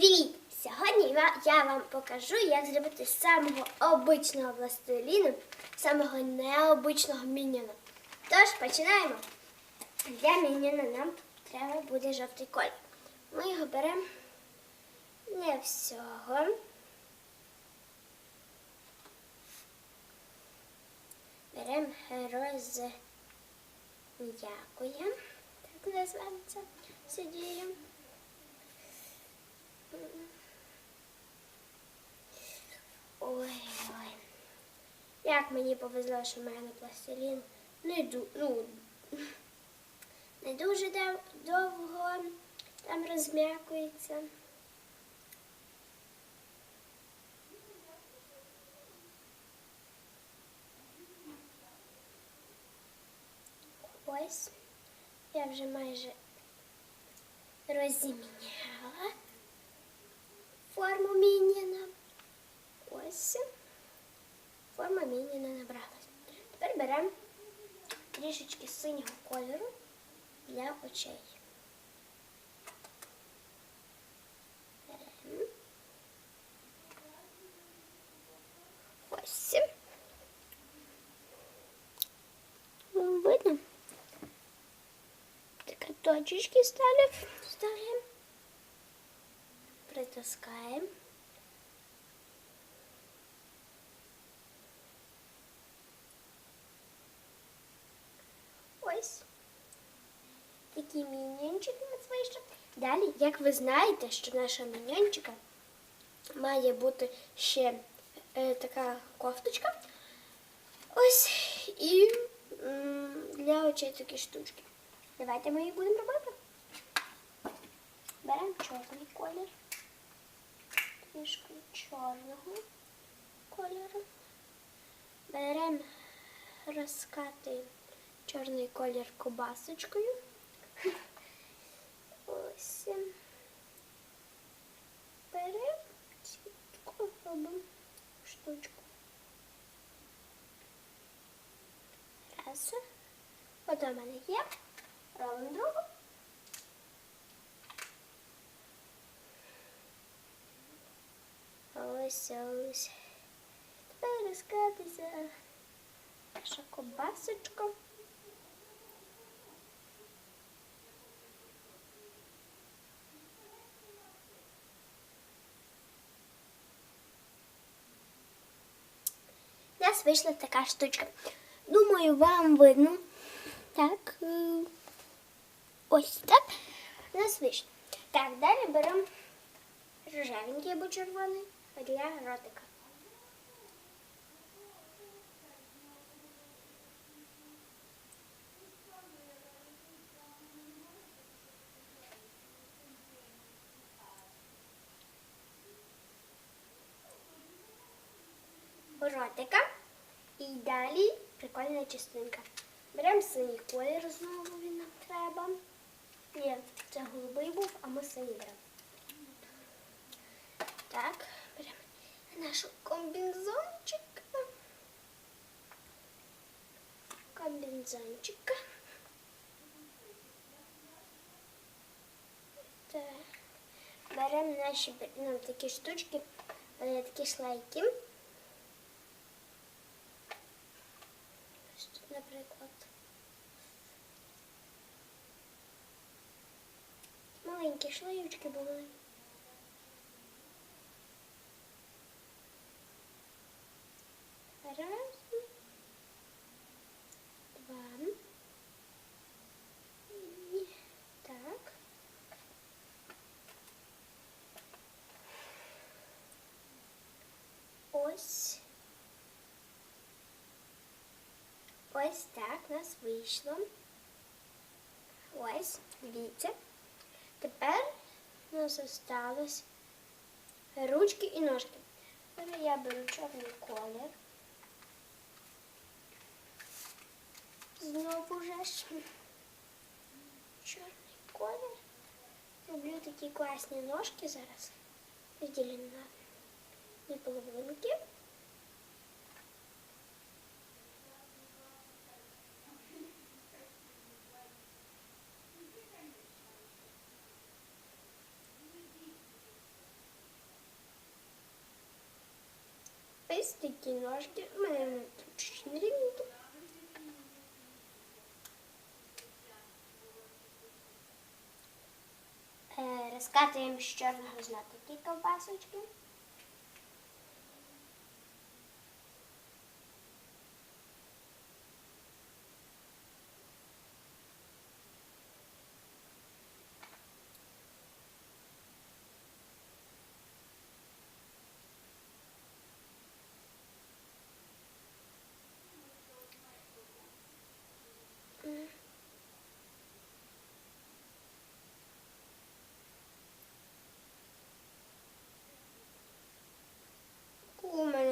Привіт! Сьогодні я- вам покажу, як зробити з самого обичного пластиліну, самого необичного міньйона. Тож починаємо. Для міньйона нам треба буде жовтий колір. Ми його беремо не всього. Беремо розм'якуємо, так називається сидіємо. Ой, ой. Як мені повезло, що в мене пластилін не, ду, ну, не дуже довго там розм'якується. Ось я вже майже розіміняла беремо трішечки синього кольору для очей. Беремо. Ось. Вам видно? Так, точечки ставим, ставим, притаскаем. Ось. Такий міньончик у нас вийшов. Далі, як ви знаєте, що нашого міньончика має бути ще е, така кофточка. Ось і м, для очей такі штучки. Давайте ми їх будемо робити. Беремо чорний колір. Трішки чорного кольору. Беремо розкати чорний колір кобасочкою. Ось. Беремо чітко робимо штучку. Раз. От у мене є. Робимо другу. Ось ось. Тепер розкатися наша кобасочка. У нас вийшла така штучка. Думаю, вам видно. Так. е, Ось так. У нас вийшло. Так, далі беремо рожевенький або червоний для ротика. ротика. І далі прикольна частинка. Беремо синій колір знову він нам треба. Ні, це голубий був, а ми синій беремо. Так, беремо нашу комбінзончик. Комбінзончик. Беремо наші ну, такі штучки, такі шлейки. Маленькі шлеючки були. Раз. Два. І так. Ось. Ось так у нас вийшло. Ось, дивіться. Тепер у нас залишилось ручки і ножки. Тепер я беру чорний колір. Знову ж чорний колір. Роблю такі класні ножки зараз. Розділені на половинки. Дивись, такі ножки. У мене не рівненькі. Е, Розкатуємо з чорного зна ковбасочки.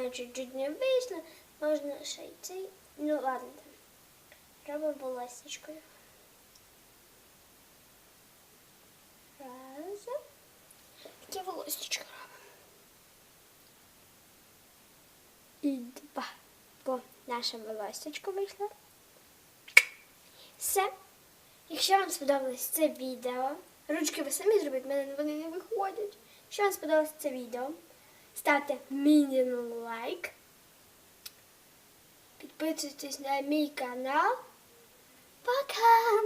У чуть-чуть не ще й цей. Ну ладно. Робимо волосечкою. Раз. Таке волосечко робимо. І два. Бо наше волосечко вийшло. Все. Якщо вам сподобалось це відео, ручки ви самі зробіть, в мене вони не виходять. Якщо вам сподобалось це відео, ставте мінімум лайк. Підписуйтесь на мій канал. Пока!